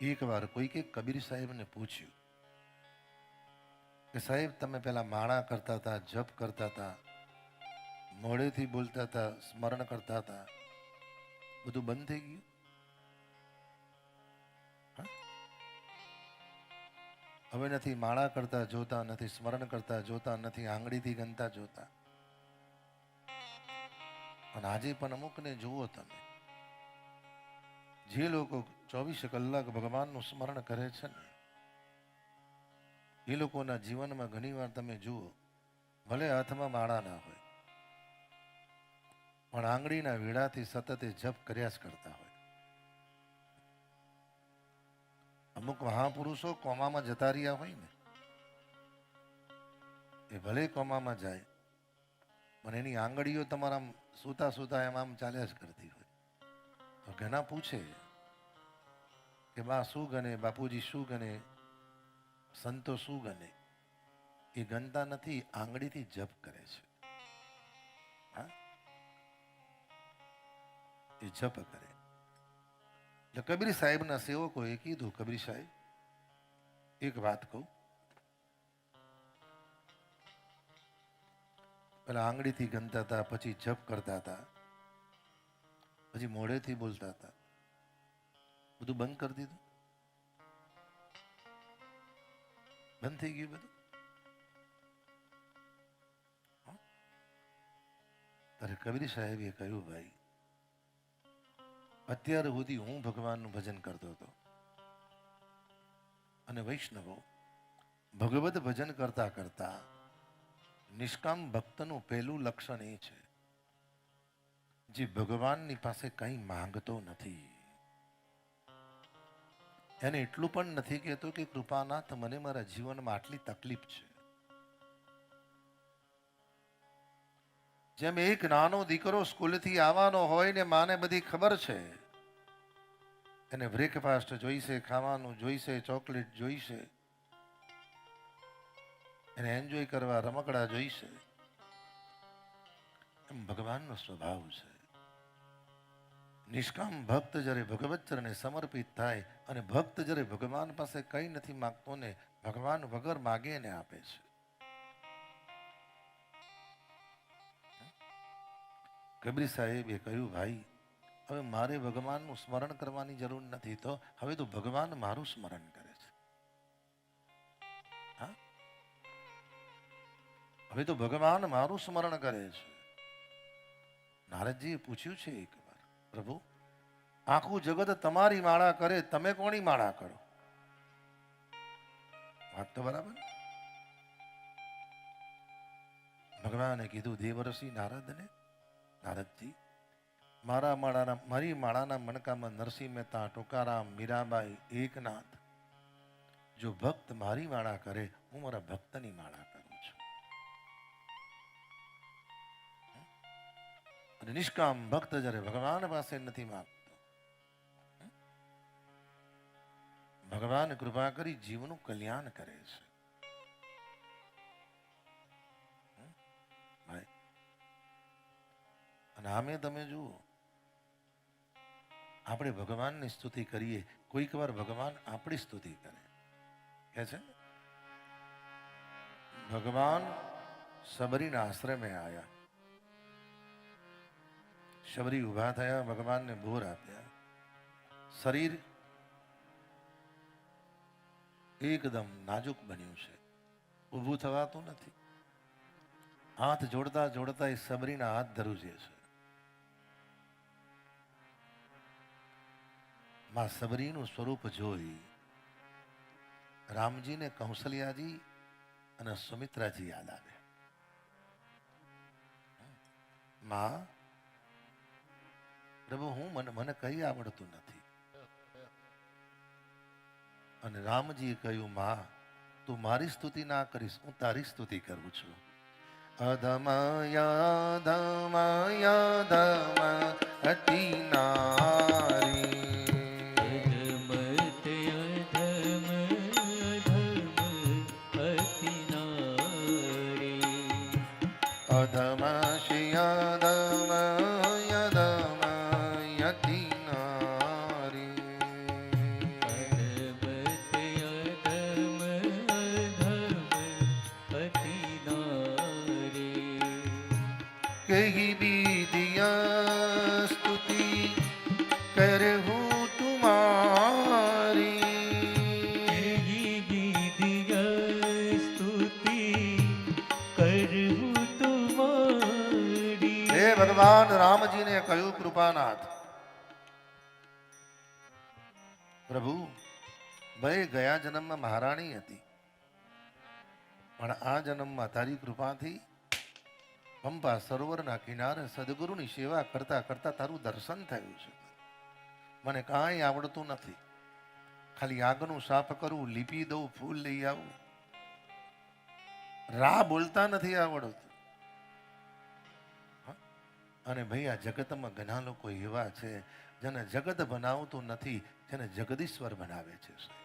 એકવાર કોઈકે કબીર સાહેબને પૂછ્યું કે સાહેબ, તમે પેલા માળા કરતા હતા, જપ કરતા હતા મોડેથી બોલતા હતા, સ્મરણ કરતા હતા, બધું બંધ થઈ ગયું? હવે નથી માળા કરતા જોતા, નથી સ્મરણ કરતા જોતા, નથી આંગળીથી ગણતા જોતા. અને આજે પણ અમુકને જુઓ તમે. જે લોકો ચોવીસ કલાક ભગવાનનું સ્મરણ કરે છે ને, એ લોકોના જીવનમાં ઘણીવાર તમે જુઓ, ભલે હાથમાં માળા ના હોય, પણ આંગળીના વેળાથી સતત જપ કર્યા જ કરતા હોય. અમુક મહાપુરુષો કોમામાં જતા રહ્યા હોય ને, એ ભલે કોમામાં જાય, પણ એની આંગળીઓ તમારા સૂતા સૂતા એમ આમ ચાલ્યા જ કરતી હોય. તો ઘણા પૂછે કે બા શું ગણે, બાપુજી શું ગણે, સંતો શું ગણે? એ ગણતા નથી, આંગળીથી જપ કરે છે. હા? એ જપ કરે. એટલે કબીર સાહેબના સેવકોએ કીધું, કબીર સાહેબ, એક વાત કહું. પેલા આંગળીથી ગણતા હતા, પછી જપ કરતા હતા. પછી મોઢેથી બોલતા હતા. બધું બંધ કરી દીધું. બંધ થઈ ગયું બધું? હા? કબીર સાહેબે કહ્યું, ભાઈ, અત્યાર સુધી હું ભગવાનનું ભજન કરતો હતો. અને વૈષ્ણવો ભગવત ભજન કરતા કરતા નિષ્કામ ભક્તનું પહેલું લક્ષણ એ છે જે ભગવાનની પાસે કંઈ માંગતો નથી. એને એટલું પણ નથી કહેતો કે કૃપાનાથ, મને મારા જીવનમાં આટલી તકલીફ છે. જેમ એક નાનો દીકરો સ્કૂલથી આવવાનો હોય ને માને બધી ખબર છે. એને બ્રેકફાસ્ટ જોઈશે, ખાવાનું જોઈશે, ચોકલેટ જોઈશે. એને એન્જોય કરવા રમકડા જોઈશે. એમ ભગવાનનો સ્વભાવ છે. નિષ્કામ ભક્ત જ્યારે ભગવચ્ચરને સમર્પિત થાય અને ભક્ત જ્યારે ભગવાન પાસે કંઈ નથી માગતો ને ભગવાન વગર માગે એને આપે છે. કબીર સાહેબે કહ્યું, ભાઈ, હવે મારે ભગવાનનું સ્મરણ કરવાની જરૂર નથી તો હવે તો ભગવાન મારું સ્મરણ કરે છે. હવે તો ભગવાન મારું સ્મરણ કરે છે. નારદજીએ પૂછ્યું છે એકવાર પ્રભુ, આખું જગત તમારી માળા કરે, તમે કોની માળા કરો? વાત તો બરાબર ભગવાને કીધું દેવર્ષિ નારદને, નારદજી, મારા માળાના, મારી માળાના મણકામાં નરસિંહ મહેતા, ટોકારામ, મીરાબાઈ, એકનાથ, જો ભક્ત મારી માળા કરે, હું મારા ભક્તની માળા અને નિષ્કામ ભક્ત જ્યારે ભગવાન પાસે નથી માગતો, ભગવાન કૃપા કરી જીવનું કલ્યાણ કરે છે. અને આમે તમે જુઓ, આપણે ભગવાનની સ્તુતિ કરીએ, કોઈક વાર ભગવાન આપણી સ્તુતિ કરે. કે છે? ભગવાન સબરીના આશ્રમે આવ્યા શબરી ઊભા થયા ભગવાનને ભોર આપ્યા શરીર એકદમ નાજુક બન્યું છે ઊભું થવાતું નથી હાથ જોડતા જોડતા એ સબરીના હાથ ધરુજે છે માં સબરીનું સ્વરૂપ જોઈ રામજીને કૌશલ્યાજી અને સુમિત્રાજી યાદ આવે। માં પ્રભુ હું મને મને કઈ આવડતું નથી. અને રામજીએ કહ્યું, માં, તું મારી સ્તુતિ ના કરીશ, હું તારી સ્તુતિ કરું છું. અધમયા, ધમયા, ધમ અતિ કહી દીદિયા સ્તુતિ કરહું તુમારી. વિધિય સ્તુતિ કરું તુમારી. હે ભગવાન રામજીને કહ્યું કૃપાનાથ. પ્રભુ ભય ગયા જન્મમાં મહારાણી હતી પણ આ જન્મમાં તારી કૃપાથી પંપા સરોવરના કિનારે સદગુરુની સેવા કરતા કરતા તારું દર્શન થયું છે. મને કાંઈ આવડતું નથી. ખાલી આગનું સાફ કરું, લીપી દઉં, ફૂલ લઈ આવું. રા બોલતા નથી આવડતું. અને ભાઈ આ જગતમાં ઘણા લોકો એવા છે, જેને જગત બનાવતું નથી, જેને જગદીશ્વર બનાવે છે.